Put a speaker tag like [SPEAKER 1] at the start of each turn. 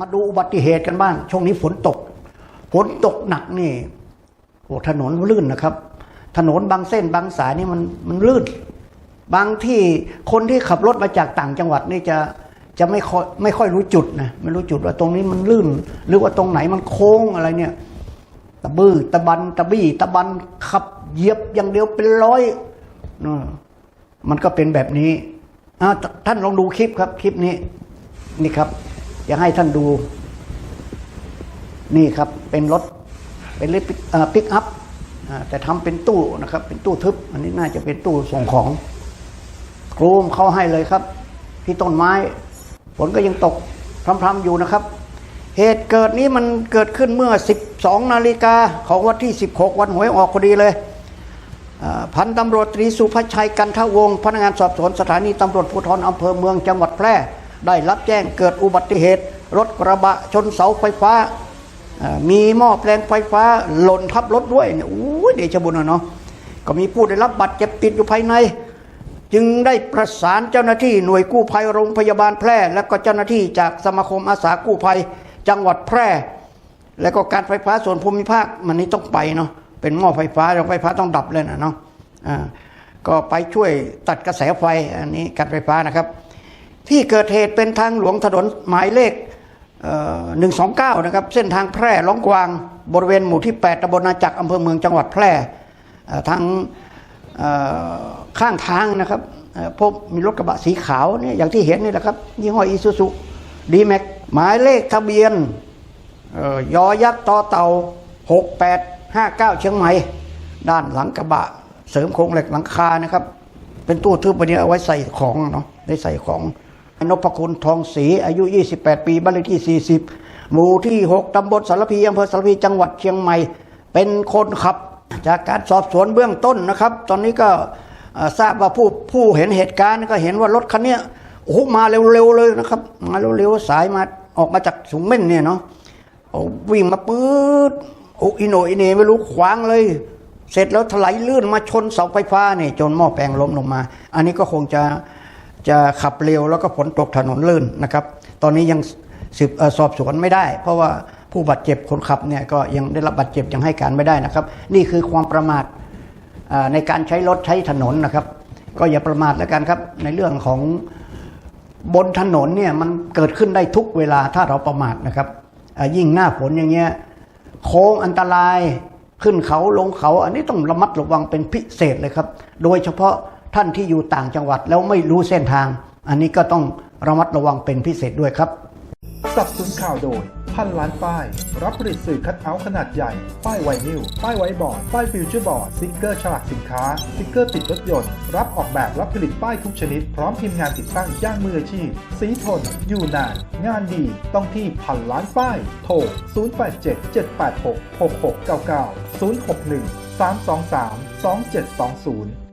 [SPEAKER 1] มาดูอุบัติเหตุกันบ้าง ช่วงนี้ฝนตก ฝนตกหนักนี่โอ้ถนนลื่นนะครับ ถนนบางเส้นบางสายนี่มันมันลื่น บางที่คนที่ขับรถมาจากต่างจังหวัดนี่จะจะไม่ค่อยไม่ค่อยรู้จุดนะไม่รู้จุดว่าตรงนี้มันลื่น หรือว่าตรงไหนมันโค้งอะไรเนี่ย ตะบื้อตะบันตะบี้ ตะบันขับเหยียบอย่างเดียวเป็นร้อยเออมันก็เป็นแบบนี้อ่าท่านลองดูคลิปครับ คลิปนี้ นี่ครับ อยากให้ท่านดู นี่ครับเป็นรถเป็นรถปิกอัพแต่ทำเป็นตู้นะครับ เป็นตู้ทึบ อันนี้น่าจะเป็นตู้ส่งของโครมเข้าให้เลยครับ ที่ต้นไม้ฝนก็ยังตกพรำๆอยู่นะครับ เหตุเกิดนี้มันเกิดขึ้นเมื่อ 12 นาฬิกาของวันที่ 16 วันหวยออกพอดีเลยพันตำรวจตรีสุภชัยกันทวงศ์พนักงานสอบสวนสถานีตำรวจภูธรอำเภอเมืองจังหวัดแพร่ ได้รับแจ้งเกิดอุบัติเหตุ รถกระบะชนเสาไฟฟ้า มีหม้อแปลงไฟฟ้าหล่นทับรถด้วยเนี่ยโอ้ยเดชบุญอะเนาะก็มีผู้ได้รับบาดเจ็บติดอยู่ภายใน จึงได้ประสานเจ้าหน้าที่หน่วยกู้ภัยโรงพยาบาลแพร่ และก็เจ้าหน้าที่จากสมาคมอาสากู้ภัยจังหวัดแพร่ และก็การไฟฟ้าส่วนภูมิภาคมันนี้ต้องไปเนาะเป็นหม้อไฟฟ้าโรงไฟฟ้าต้องดับเลยนะเนาะก็ไปช่วยตัดกระแสไฟอันนี้การไฟฟ้านะครับ ที่เกิดเหตุเป็นทางหลวงถนนหมายเลขหนึ่งสองเก้านะครับเส้นทางแพร่ล้องกวางบริเวณหมู่ที่ 8ตำบลนาจักรอำเภอเมืองจังหวัดแพร่ทางข้างทางนะครับพบมีรถกระบะสีขาวเนี่ยอย่างที่เห็นนี่แหละครับยี่ห้ออีซูซูดีแม็กหมายเลขทะเบียนออยอยักษ์ต่อเต่า 6859 เชียงใหม่ ด้านหลังกระบะ เสริมโครงเหล็กหลังคานะครับ เป็นตู้ทึบวันนี้เอาไว้ใส่ของเนาะได้ใส่ของ นพคุณทองศรีอายุ 28 ปีบ้านเลขที่ 40 หมู่ที่ 6 ตำบลสารพีอำเภอสารพีจังหวัดเชียงใหม่ เป็นคนขับ จากการสอบสวนเบื้องต้นนะครับ ตอนนี้ก็ทราบว่าผู้ผู้เห็นเหตุการณ์ก็เห็นว่ารถคันนี้โอ้โหมาเร็วๆเลยนะครับ มาเร็วๆสายมาออกมาจากสูงเม่นเนี่ยเนาะวิ่งมาปื๊ดโอ้อิโนอิเนไม่รู้ขวางเลย เสร็จแล้วถลายลื่นมาชนเสาไฟฟ้าเนี่ยจนหม้อแปลงล้มลงมา อันนี้ก็คงจะ จะขับเร็วแล้วก็ฝนตกถนนลื่นนะครับ ตอนนี้ยังสืบเอ่อสอบสวนไม่ได้ เพราะว่าผู้บาดเจ็บคนขับเนี่ยก็ยังได้รับบาดเจ็บยังให้การไม่ได้นะครับ นี่คือความประมาทในการใช้รถใช้ถนนนะครับ ก็อย่าประมาทแล้วกันครับ ในเรื่องของบนถนนเนี่ยมันเกิดขึ้นได้ทุกเวลาถ้าเราประมาทนะครับยิ่งหน้าฝนอย่างเงี้ยโค้งอันตรายขึ้นเขาลงเขา อันนี้ต้องระมัดระวังเป็นพิเศษเลยครับ โดยเฉพาะ ท่านที่อยู่ต่างจังหวัดแล้วไม่รู้เส้นทาง อันนี้ก็ต้องระมัดระวังเป็นพิเศษด้วยครับ
[SPEAKER 2] สับสนข่าวโดยพันล้านป้าย รับผลิตสื่อคัดเอาท์ขนาดใหญ่ ป้ายไวนิลป้ายไวบอร์ด ป้ายฟิวเจอร์บอร์ดสติกเกอร์ฉลากสินค้าสติกเกอร์ติดรถยนต์ รับออกแบบรับผลิตป้ายทุกชนิด พร้อมทีมงานติดตั้งย่างมืออาชีพ สีทน อยู่นาน งานดี ต้องที่พันล้านป้าย โทร 087 786 6699 061 323 2720